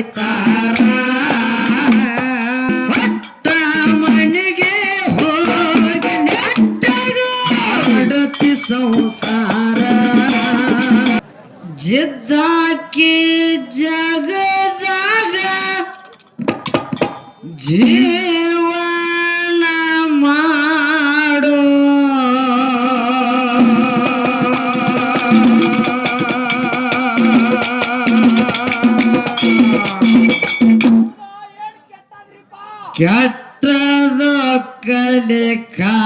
Africa. கற்றதோ கலை கா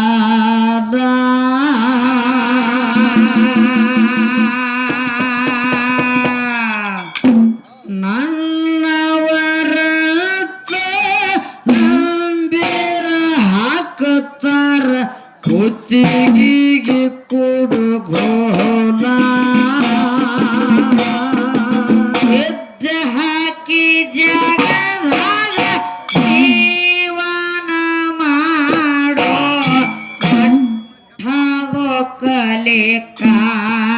না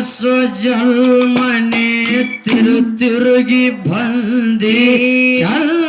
ಅರಸು ಜಲ್ಮನೆ ತಿರು ತಿರುಗಿ ಬಂದಿ. ಚಲ್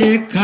লেখা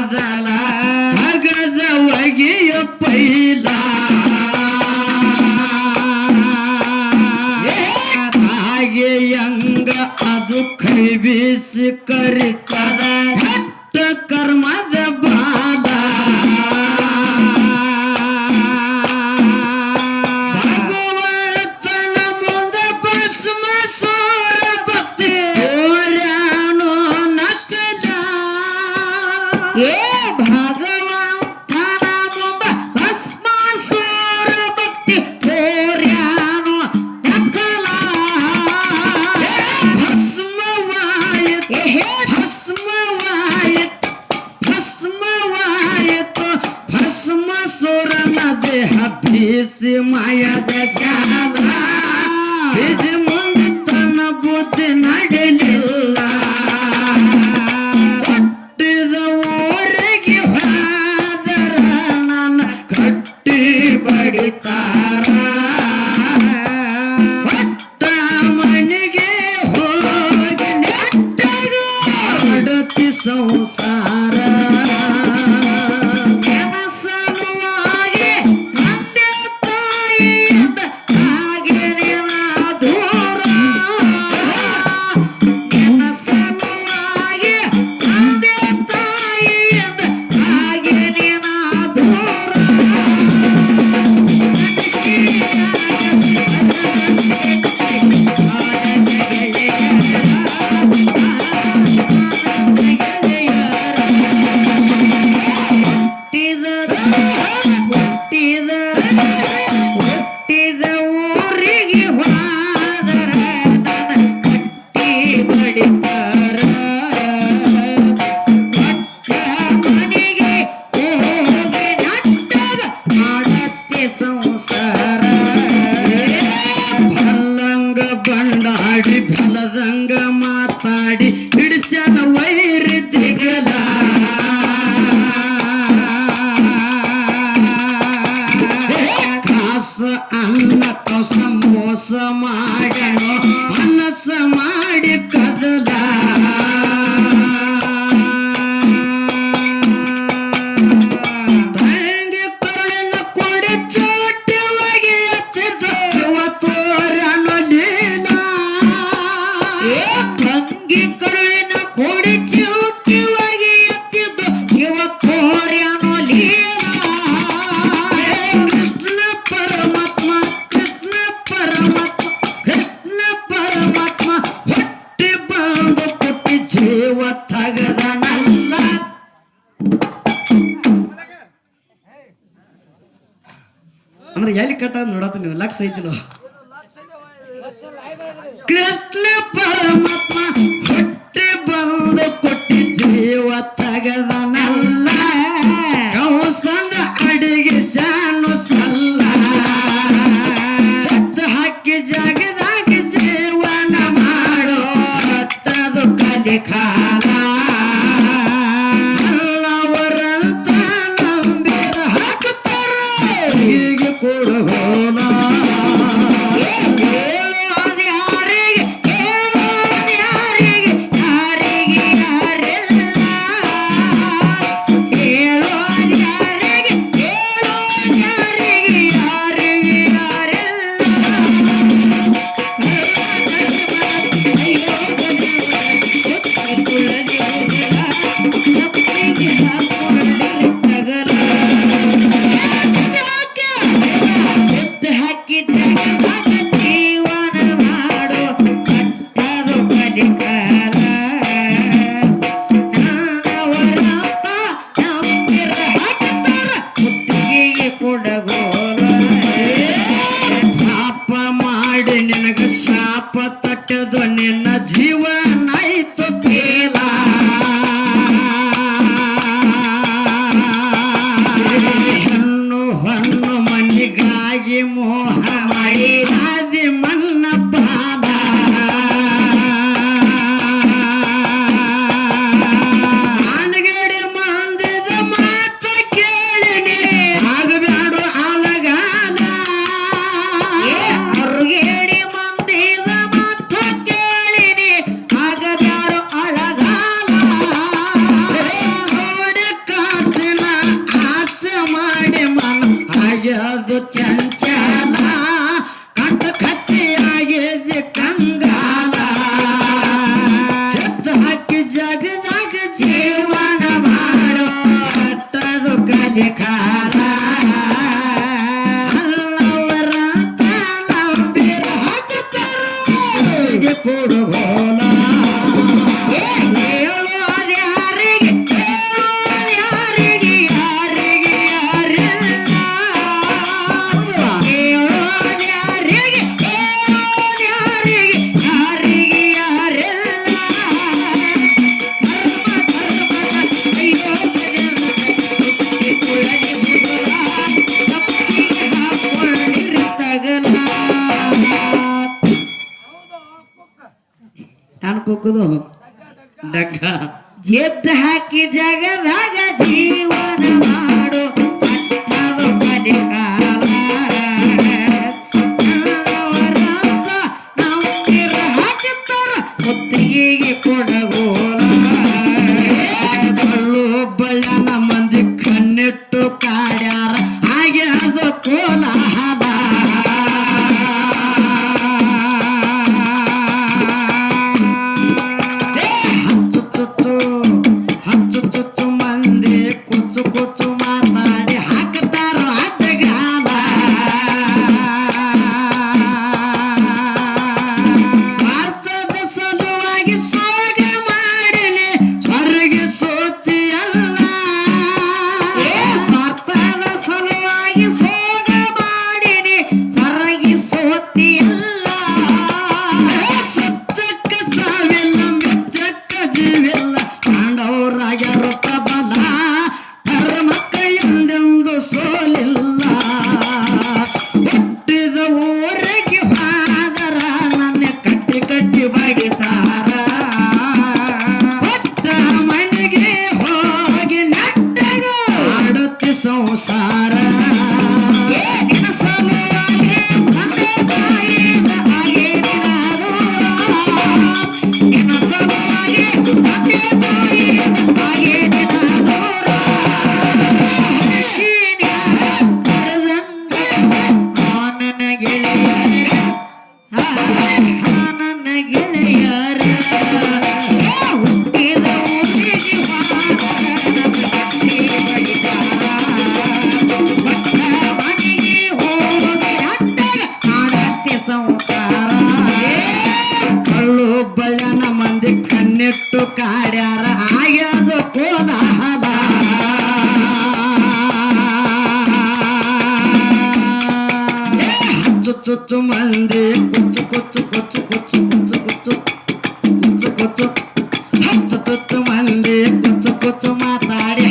ಕಾದಲ ಗಜವಾಗಿ ಒಗೆಯ ಪೈಲ. ಹಾಗೆ ಯಂಗ ಅದು ಕೈ ಬೀಸಿ ಕರಿತದ? रोक दग्गा। दग्गा। ये की जगह भागा जी ಗೆಳೆಯ ನನ್ನ ಗೆಳೆಯರ ఉంది కుచ్చు కుచ్చు కుచ్చు కుచ్చు కొచ్చు కుచ్చు కుచ్చు కుచ్చు హచ్చు చుచ్చు మంది కుచ్చు కుచ్చు మాతాడి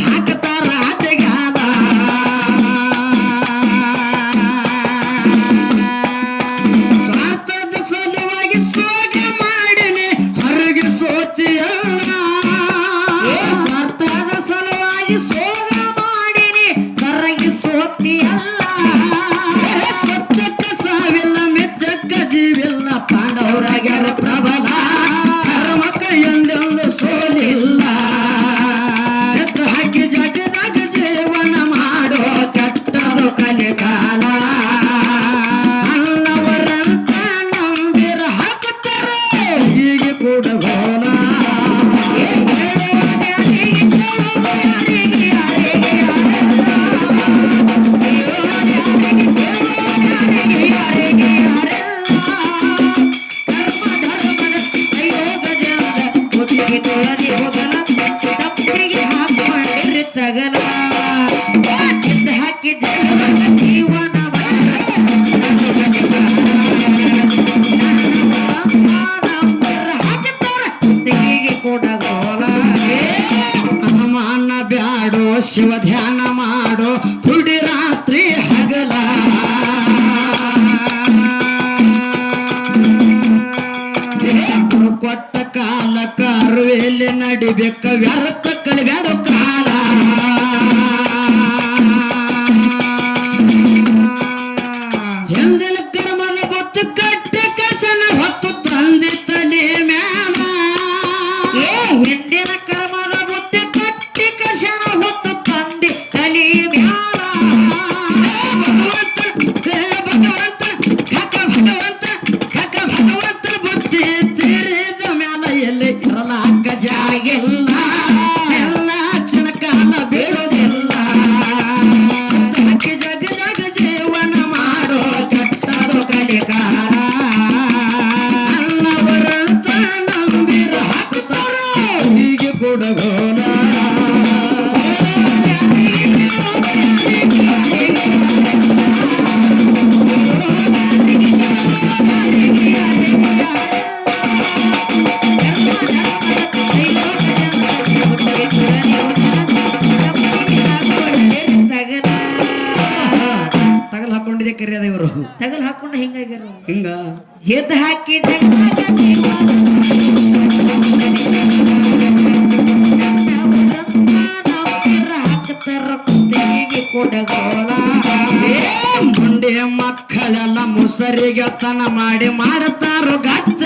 ಶಿವ ಧ್ಯಾನ ಮಾಡೋ ತುಡಿ ರಾತ್ರಿ ಹಗಲ. ಕೊಟ್ಟ ಕಾಲ ಎಲ್ಲಿ ನಡಿಬೇಕ ವ್ಯರ್ಥ ಕಳಿಬೇಡ ತಗಲ್ ಹಾಕೊಂಡು ಹಿಂಗಾಗ್ಯಾರ ಹಿಂಗ? ಎದ್ದು ಹಾಕಿ ಮುಂದೆ ಮಕ್ಕಳೆಲ್ಲ ಮುಸರಿಗೆ ತನ ಮಾಡಿ ಮಾಡುತ್ತಾರೋ ಗಟ್ಟ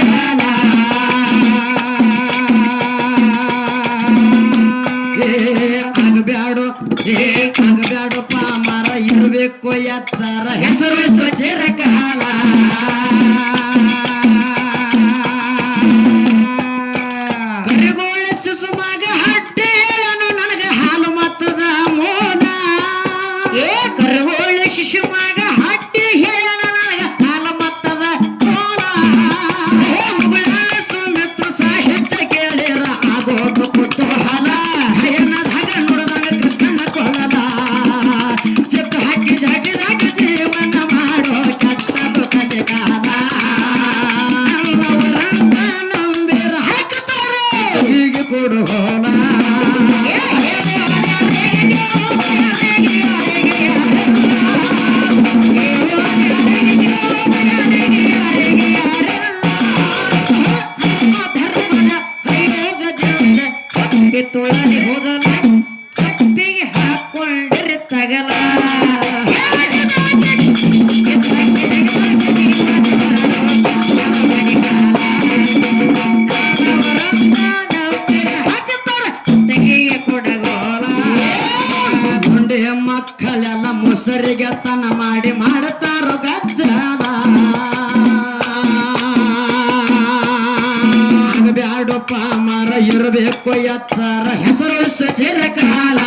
ಮಾಡೋ ಪಾಮರ ಇರಬೇಕು ಎಚ್ಚರ ಹೆಸರು ಸಚಿರ ಕಾಲ